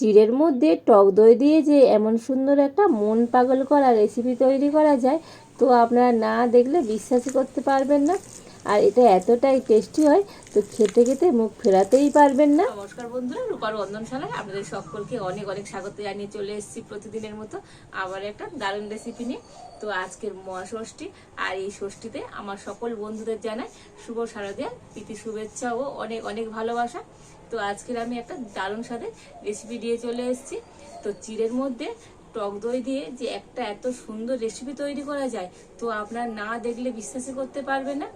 চিড়ের মধ্যে টক দই দিয়ে যে এমন সুন্দর একটা মন পাগল করা রেসিপি তৈরি করা যায়, তো আপনারা না দেখলে বিশ্বাসই করতে পারবেন না। আর এটা এতটাই টেস্টি হয়, তো খেতে খেতে মুখ ফেরাতেই পারবেন না। নমস্কার বন্ধুরা, রূপার রন্ধনশালায় আপনাদের সকলকে অনেক অনেক স্বাগত জানিয়ে চলে এসেছি প্রতিদিনের মতো আবার একটা দারুণ রেসিপি নিয়ে। তো আজকের মহাষষ্ঠী, আর এই ষষ্ঠীতে আমার সকল বন্ধুদের জানায় শুভ শারদিয়া, প্রীতি শুভেচ্ছা ও অনেক অনেক ভালোবাসা। তো আজকের আমি একটা দারুণ স্বাদে রেসিপি দিয়ে চলে এসেছি। তো চিড়ের মধ্যে টক দই দিয়ে যে একটা এত সুন্দর রেসিপি তৈরি করা যায়, তো আপনার না দেখলে বিশ্বাসই করতে পারবে না।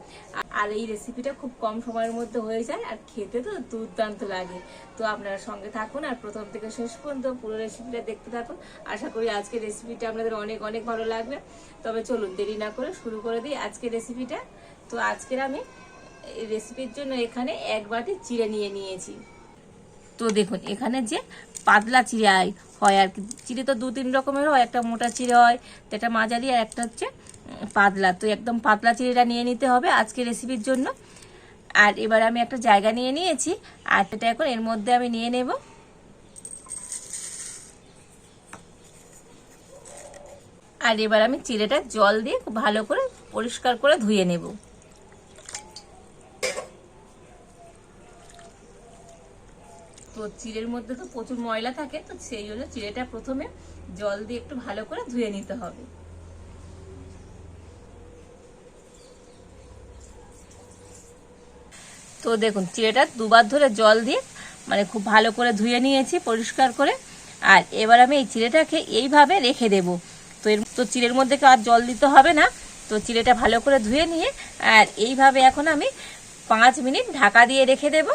আর এই রেসিপিটা খুব কম সময়ের মধ্যে হয়ে যায় আর খেতে তো দুর্দান্ত লাগে। তো আপনারা সঙ্গে থাকুন আর প্রথম থেকে শেষ পর্যন্ত পুরো রেসিপিটা দেখতে থাকুন। আশা করি আজকের রেসিপিটা আপনাদের অনেক অনেক ভালো লাগবে। তবে চলুন দেরি না করে শুরু করে দিই আজকের রেসিপিটা তো আজকের আমি রেসিপির জন্য এখানে এক বাটি চিড়ে নিয়ে নিয়েছি। তো দেখুন, এখানে যে পাতলা চিড়ে হয় আর কি। চিড়ে তো দু তিন রকমের হয়, একটা মোটা চিড়ে হয় তো একটা মাঝারি আর একটা হচ্ছে পাতলা। তো একদম পাতলা চিড়েটা নিয়ে নিতে হবে আজকে রেসিপির জন্য। আর এবার আমি একটা জায়গা নিয়ে নিয়েছি, আর সেটা এখন এর মধ্যে আমি নিয়ে নেব। আর এবার আমি চিড়েটা জল দিয়ে ভালো করে পরিষ্কার করে ধুয়ে নেব। তো চিড়ের মধ্যে তো প্রচুর ময়লা থাকে, তো সেই জন্য চিড়েটা প্রথমে জল দিয়ে একটু ভালো করে ধুয়ে নিতে হবে। তো দেখুন, চিড়েটা দুবার ধরে জল দিয়ে মানে খুব ভালো করে ধুয়ে নিয়েছি পরিষ্কার করে, আর এবার আমি এই চিড়েটাকে এইভাবে রেখে দেব। তো এর, তো চিড়ের মধ্যে আর জল দিতে হবে না, তো চিড়েটা ভালো করে ধুয়ে নিয়ে, আর এইভাবে এখন আমি পাঁচ মিনিট ঢাকা দিয়ে রেখে দেবো।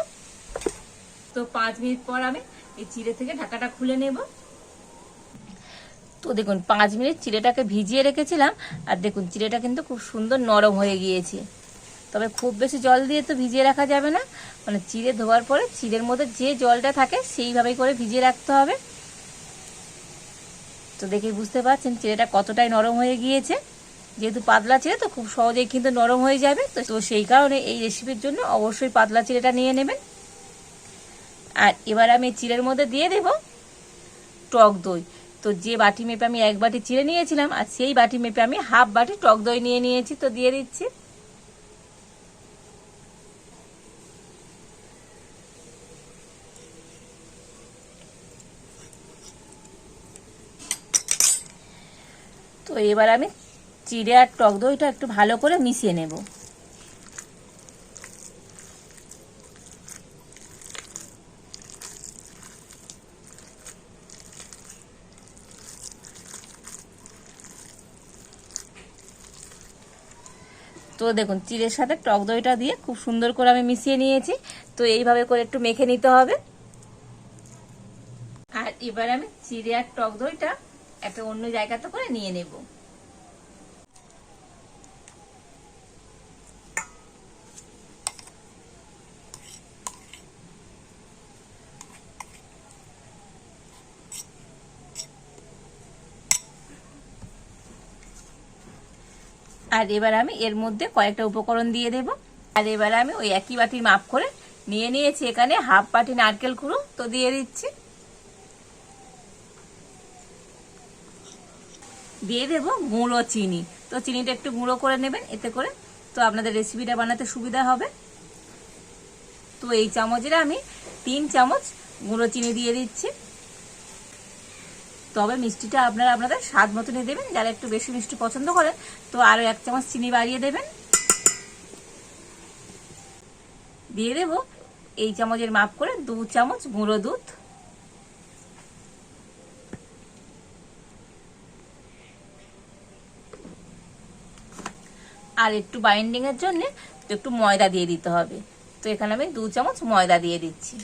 তো পাঁচ মিনিট পর আমি এই চিড়ে থেকে ঢাকাটা খুলে নেব। তো দেখুন, পাঁচ মিনিট চিড়েটাকে ভিজিয়ে রেখেছিলাম, আর দেখুন, চিড়েটা কিন্তু খুব সুন্দর নরম হয়ে গিয়েছে। তবে খুব বেশি জল দিয়ে তো ভিজিয়ে রাখা যাবে না। মানে চিড়ে ধোয়ার পরে চিড়ের মধ্যে যে জলটা থাকে, সেইভাবেই করে ভিজিয়ে রাখতে হবে। তো দেখে বুঝতে পারছেন, চিড়েটা কতটাই নরম হয়ে গিয়েছে। যেহেতু পাতলা চিড়ে, তো খুব সহজেই কিন্তু নরম হয়ে যাবে। তো সেই কারণে এই রেসিপির জন্য অবশ্যই পাতলা চিড়েটা নিয়ে নেবেন। আর এবার আমি চিড়ের মধ্যে দিয়ে দেব টক দই। তো যে বাটি মেপে আমি এক বাটি চিড়ে নিয়েছিলাম, আর সেই বাটি মেপে আমি হাফ বাটি টক দই নিয়ে নিয়েছি, তো দিয়ে দিচ্ছি। তো এবার আমি চিড়ে আর টক দইটা একটু ভালো করে মিশিয়ে নেব। তো দেখুন চিড়ের সাথে টক দইটা দিয়ে খুব সুন্দর করে আমি মিশিয়ে নিয়েছি। তো এইভাবে করে একটু মেখে নিতে হবে। আর এবার আমি চিড়ে আর টক দইটা একটা অন্য জায়গাতে করে নিয়ে নেব। আর এবার আমি এর মধ্যে কয়েকটা উপকরণ দিয়ে দেব। আর এবার আমি ওই একই বাটির মাপ করে নিয়ে নিয়েছি এখানে হাফ বাটি নারকেল কুড়ো তো দিয়ে দিচ্ছি। দিয়ে দেব গুঁড়ো চিনি। তো চিনিটা একটু গুঁড়ো করে নেবেন এতে করে তো আপনাদের রেসিপিটা বানাতে সুবিধা হবে। তো এই চামচের আমি তিন চামচ গুঁড়ো চিনি দিয়ে দিচ্ছি। তবে মিষ্টিটা আপনারা আপনাদের স্বাদ মতনই দেবেন। যারা একটু বেশি মিষ্টি পছন্দ করেন, তো আরও এক চামচ চিনি বাড়িয়ে দেবেন। দিয়ে দেব এই চামচের মাপ করে দু চামচ গুঁড়ো দুধ। আর একটু বাইন্ডিং এর জন্য একটু ময়দা দিয়ে দিতে হবে। তো এখানে আমি দু চামচ ময়দা দিয়ে দিচ্ছি।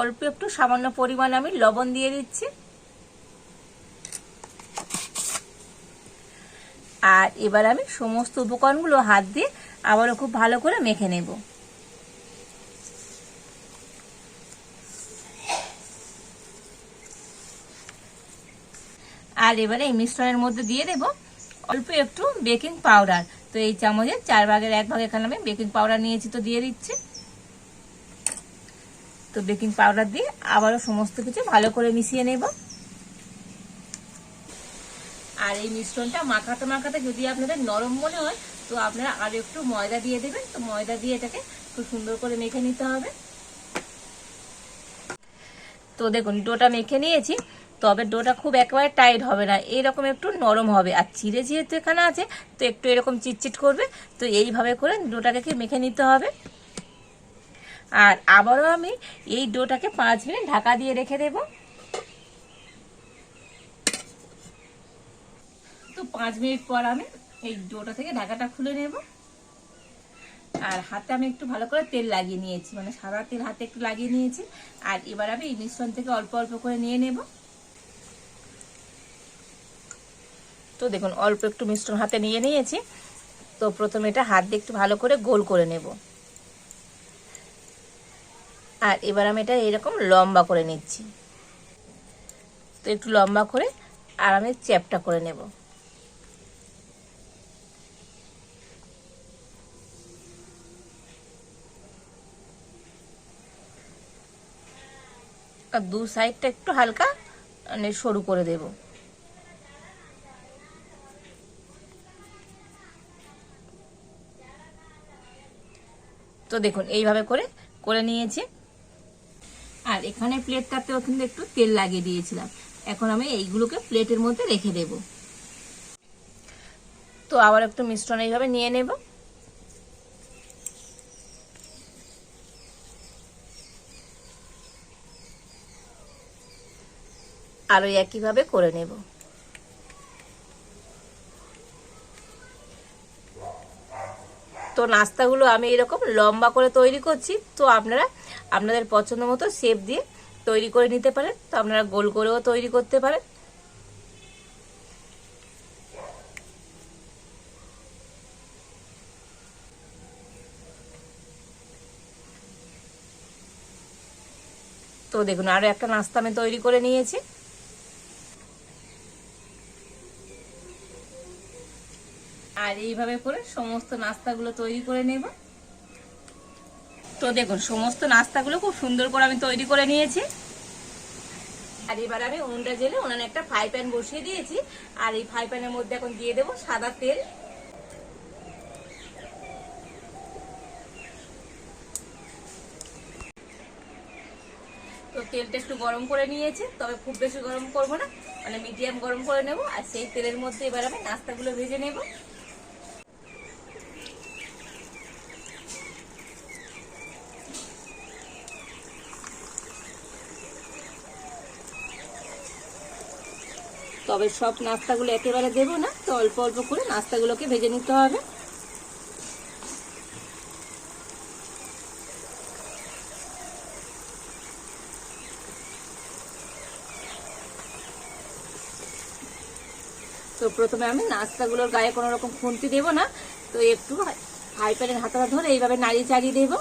অল্প একটু সামান্য পরিমাণ আমি লবণ দিয়ে দিচ্ছি। আর এবার আমি সমস্ত উপকরণগুলো হাত দিয়ে আবারও খুব ভালো করে মেখে নেব। আর এবারে এই মিশ্রণের মধ্যে দিয়ে দেব অল্প একটু বেকিং পাউডার। তো এই চামচের চার ভাগের এক ভাগ এখানে আমি বেকিং পাউডার নিয়েছি, তো দিয়ে দিচ্ছি। তো বেকিং পাউডার দিয়ে আবারও সমস্ত কিছু ভালো করে মিশিয়ে নেব। আর এই মিশ্রণটা মাখাতে মাখাতে যদি আপনাদের নরম মনে হয়, তো আপনারা আরও একটু ময়দা দিয়ে দেবেন। তো ময়দা দিয়ে এটাকে খুব সুন্দর করে মেখে নিতে হবে। তো দেখুন, ডোটা মেখে নিয়েছি। তবে ডোটা খুব একেবারে টাইট হবে না, এইরকম একটু নরম হবে। আর চিড়ে যেহেতু এখানে আছে, তো একটু এরকম চিটচিট করবে। তো এইভাবে করে ডোটাকে মেখে নিতে হবে। আর আবারও আমি এই ডোটাকে পাঁচ মিনিট ঢাকা দিয়ে রেখে দেব। তো পাঁচ মিনিট পর আমি এই ডোটা থেকে ঢাকাটা খুলে নেব। আর হাতে আমি একটু ভালো করে তেল লাগিয়ে নিয়েছি মানে সাদা তেল হাতে একটু লাগিয়ে নিয়েছি। আর এবার আমি এই মিশ্রণ থেকে অল্প অল্প করে নিয়ে নেব। তো দেখুন, অল্প একটু মিশ্রণ হাতে নিয়ে নিয়েছি। তো প্রথমে এটা হাত দিয়ে একটু ভালো করে গোল করে নেব। আর এবার আমি এটা এরকম লম্বা করে নিচ্ছি। তো একটু লম্বা করে আর আমি চ্যাপটা করে নেব। আর দু সাইডটা একটু হালকা মানে সরু করে দেব। তো দেখুন, এইভাবে করে করে নিয়েছি। এখানে প্লেটটাতেও কিন্তু একটু তেল লাগিয়ে দিয়েছিলাম। এখন আমি এইগুলোকে প্লেটের মধ্যে রেখে দেব। তো আবার একটু মিশ্রণ এইভাবে নিয়ে নেব। আরও একইভাবে করে নেব। তো নাস্তাগুলো আমি এরকম লম্বা করে তৈরি করছি। তো আপনারা, আপনাদের পছন্দ মতো শেপ দিয়ে তৈরি করে নিতে পারেন। তো আপনারা গোল করেও তৈরি করতে পারেন। তো দেখুন, আরও একটা নাস্তা আমি তৈরি করে নিয়েছি। আর এইভাবে করে সমস্ত নাস্তাগুলো তৈরি করে নেব। তো দেখুন, সমস্ত নাস্তাগুলো খুব সুন্দর করে আমি তৈরি করে নিয়েছি। আর এবার আমি উনুনটা জেলে উনানে একটা ফ্রাই প্যান বসিয়ে দিয়েছি। আর এই ফ্রাই প্যানের মধ্যে এখন দিয়ে দেবো সাদা তেল। তো তেলটা একটু গরম করে নিয়েছি, তবে খুব বেশি গরম করব না। মানে মিডিয়াম গরম করে নেব। আর সেই তেলের মধ্যে এবার আমি নাস্তাগুলো ভেজে নেব। তবে সব নাস্তাগুলো একেবারে দেবো না, তো অল্প অল্প করে নাস্তাগুলোকে ভেজে নিতে হবে। তো প্রথমে আমি নাস্তাগুলোর গায়ে কোনো রকম খুন্তি দেবো না, তো একটু হাই প্যানের হাতাটা ধরে এইভাবে নাড়িয়ে চাড়িয়ে দেবো।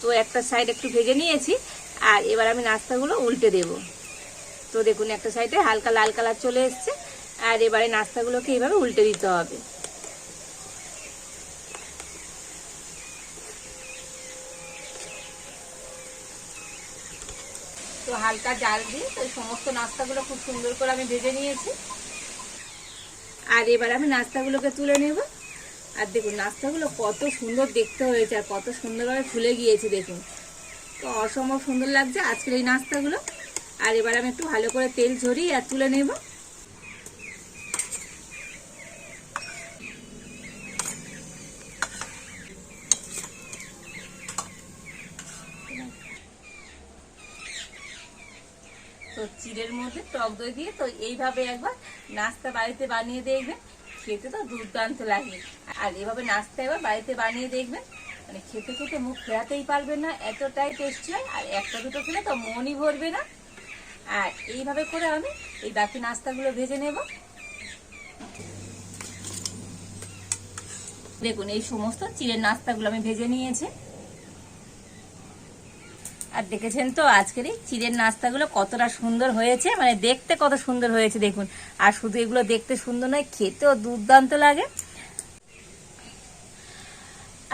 তো একটা সাইড একটু ভেজে নিয়েছি, আর এবার আমি নাস্তাগুলো উল্টে দেব। তো দেখুন, একটা সাইডে হালকা লাল কালার চলে এসছে, আর এবারে নাস্তাগুলোকে এইভাবে উল্টে দিতে হবে। তো হালকা জাল দিয়ে তো সমস্ত নাস্তাগুলো খুব সুন্দর করে আমি ভেজে নিয়েছি। আর এবার আমি নাস্তাগুলোকে তুলে নেব। আর দেখুন, নাস্তাগুলো কত সুন্দর দেখতে হয়েছে আর কত সুন্দরভাবে ফুলে গিয়েছে, দেখুন। তো অসম্ভব সুন্দর লাগছে আজকের এই নাস্তাগুলো। আর এবার আমি একটু ভালো করে তেল ঝরিয়ে আর তুলে নেব। তো চিড়ের মধ্যে টক দই দিয়ে তো এইভাবে একবার নাস্তা বাড়িতে বানিয়ে দেখবেন। খেতে তো দুর্দান্ত লাগে। আর এভাবে নাস্তা এবার বাড়িতে বানিয়ে দেখবেন। মানে খেতে খেতে মুখ ফেরাতেই পারবেন না, এতটাই টেস্টি হয়। আর একটা দুটো খেলে তো মনই ভরবে না। আর এইভাবে করে আমি এই বাকি নাস্তাগুলো ভেজে নেব। দেখুন, এই সমস্ত চিড়ের নাস্তাগুলো আমি ভেজে নিয়েছি। আর দেখেছেন তো, আজকের এই চিড়ের নাস্তাগুলো কতটা সুন্দর হয়েছে। মানে দেখতে কত সুন্দর হয়েছে, দেখুন। আর শুধু এগুলো দেখতে সুন্দর নয়, খেতেও দুর্দান্ত লাগে।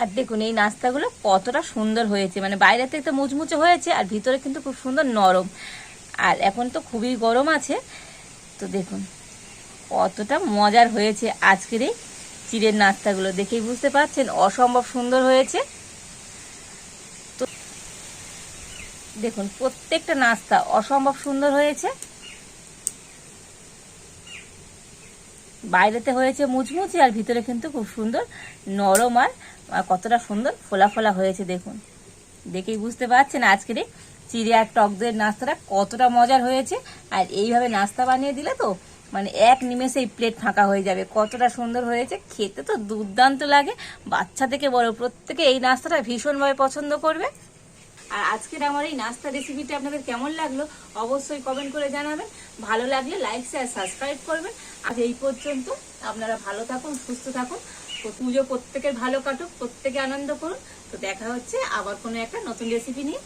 আর দেখুন, এই নাস্তাগুলো কতটা সুন্দর হয়েছে। মানে বাইরে থেকে মুচমুচে হয়েছে, আর ভিতরে কিন্তু খুব সুন্দর নরম। আর এখন তো খুবই গরম আছে, তো দেখুন কতটা মজার হয়েছে আজকের এই চিড়ের নাস্তাগুলো, দেখেই বুঝতে পারছেন অসম্ভব সুন্দর হয়েছে। তো দেখুন প্রত্যেকটা নাস্তা অসম্ভব সুন্দর হয়েছে। বাইরেতে হয়েছে মুচমুচি আর ভিতরে কিন্তু খুব সুন্দর নরম আর কতটা সুন্দর ফোলা ফোলা হয়েছে দেখুন। দেখেই বুঝতে পারছেন আজকের এই চিড়ে আর টক দইয়ের নাস্তাটা কতটা মজার হয়েছে। আর এইভাবে নাস্তা বানিয়ে দিলে তো মানে এক নিমেষেই প্লেট ফাঁকা হয়ে যাবে। কতটা সুন্দর হয়েছে, খেতে তো দুর্দান্ত লাগে। বাচ্চা থেকে বড় প্রত্যেকে এই নাস্তাটা ভীষণভাবে পছন্দ করবে। আর আজকের আমার এই নাস্তা রেসিপিটা আপনাদের কেমন লাগল অবশ্যই কমেন্ট করে জানাবেন। ভালো লাগলে লাইক শেয়ার সাবস্ক্রাইব করবেন। আজ এই পর্যন্ত আপনারা ভালো থাকুন, সুস্থ থাকুন। পুজো প্রত্যেকের ভালো কাটুক, প্রত্যেকে আনন্দ করুন। তো দেখা হচ্ছে আবার কোনো একটা নতুন রেসিপি নিয়ে।